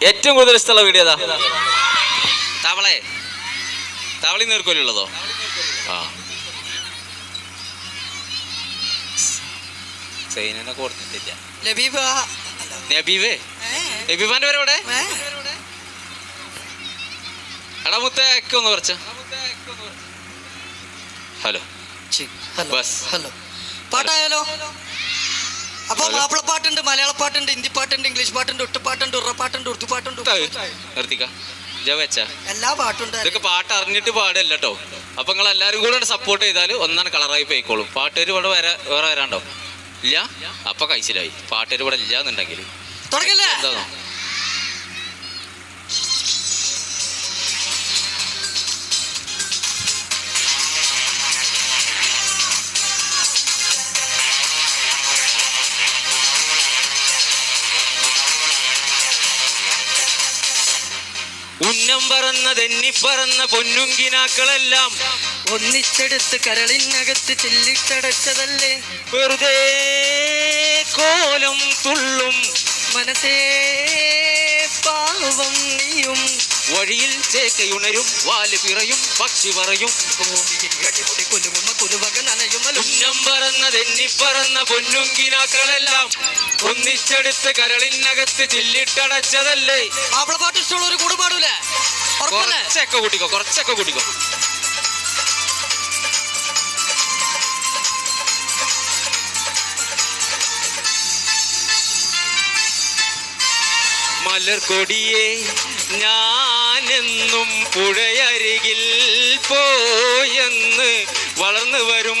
ഏറ്റവും കൂടുതൽ ഇഷ്ടമുള്ള വീട് ഏതാ? തവളെ തവളി നീർക്കോലുള്ളതോ ആ. സൈനനെ കൊടുത്തിട്ടില്ല. ഏ, നബീബാന്റെ പേര് എവിടെ? എടാ മുത്തേക്ക് ഒന്ന് കുറച്ച്. ഹലോ. ബസ്. ഹലോ. പാട്ടായാലോ? അപ്പൊ. മാപ്പിളപ്പാട്ടുണ്ട് മലയാള പാട്ടുണ്ട് ഹിന്ദി പാട്ടുണ്ട് ഇംഗ്ലീഷ് പാട്ടുണ്ട് ഒട്ടുപാട്ടുണ്ട് ഉറപ്പാട്ടുണ്ട് പാട്ടുണ്ട് നിർത്തിക്ക ജവച്ച വെച്ചാ. എല്ലാ പാട്ടുണ്ട് ഇതൊക്കെ പാട്ട് അറിഞ്ഞിട്ട് പാടില്ല കേട്ടോ അപ്പൊ നിങ്ങൾ എല്ലാരും കൂടെ സപ്പോർട്ട് ചെയ്താൽ ഒന്നാണ് കളറായി പോയിക്കോളും. പാട്ടുകാർ ഇവിടെ വരാ വേറെ വരാണ്ടോ? ഇല്ല? അപ്പൊ കഴിച്ചിലായി. പാട്ടുകാർ ഇവിടെ ഇല്ല എന്നുണ്ടെങ്കിൽ തുടങ്ങല്ലേ? എന്താണോ ഉന്നം പറന്ന തെന്നിപ്പറന്ന പൊന്നുങ്കിനാക്കളെല്ലാം ഒന്നിച്ചെടുത്ത് കരളിനകത്ത് ചെല്ലിട്ടടച്ചതല്ലേ? വെറുതെ കോലം തുള്ളും മനസ്സേ പാവം നീയും. വഴിയിൽ ചേക്കയുണരും വാൽ പിറയും പക്ഷി പറയും പറന്ന തെന്നിപ്പറന്ന പൊന്നുങ്കിനാക്കളെല്ലാം ഒന്നിച്ചെടുത്ത് കരളിനകത്ത് ചില്ലിട്ടടച്ചതല്ലേ? பார்த்தിട്ട് ഒരു കൂടെ പാടൂലേ? കുറച്ചൊക്കെ കൂട്ടിക്കോ കുറച്ചൊക്കെ കൂട്ടിക്കോ മലർക്കൊടിയെ ഞാനെന്നും പുഴയരികിൽ പോയെന്ന് വളർന്നു വരും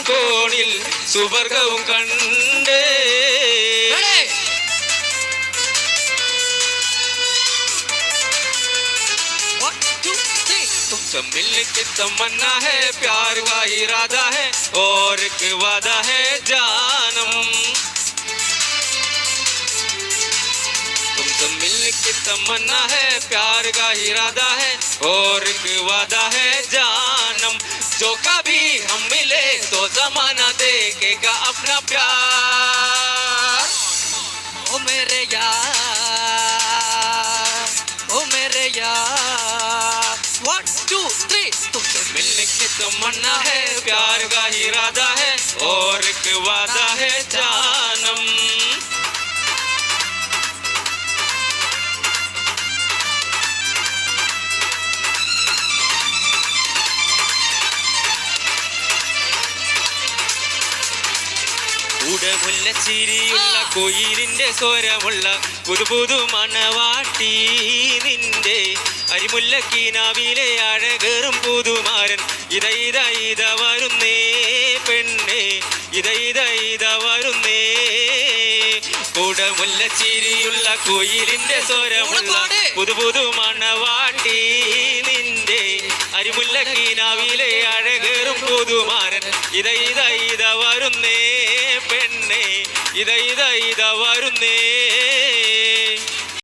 കൺകോണിൽ സുവർഗവും കണ്ടേ Ready? One, two, three. तुमसे मिलने की तमन्ना है प्यार का इरादा है और एक वादा है जानम तुमसे मिलने की तमन्ना है प्यार का इरादा है और एक ओ मेरे यार वन टू थ्री तुमसे मिलने की तमन्ना है प्यार का इरादा है और एक वादा है जानम ഉടമുല്ല ചിരിയുള്ള കൊയിലിന്റെ സ്വരമുള്ള പുതു പുതു മണവാട്ടി നിന്റെ അരിമുല്ല അഴകറും പുതുമാരൻ. ഇതൈതൈത ഇത ഇത വരുന്നേ പെണ്ണേ. ഇതൈതൈത ഇത ഇത വരുന്നേ. കൂടമുല്ലച്ചിരിയുള്ള ചിരിയുള്ള കൊയിലിന്റെ സ്വരമുള്ള പുതു പുതു മണവാട്ടി നിന്റെ. അരിമുല്ലക്കീനാവിലെ അഴകറും പുതുമാരൻ. ഇതൈതൈത ഇത ഇത വരുന്നേ പെണ്ണേ. ഇതൈതൈത ഇത ഇത വരുന്നേ.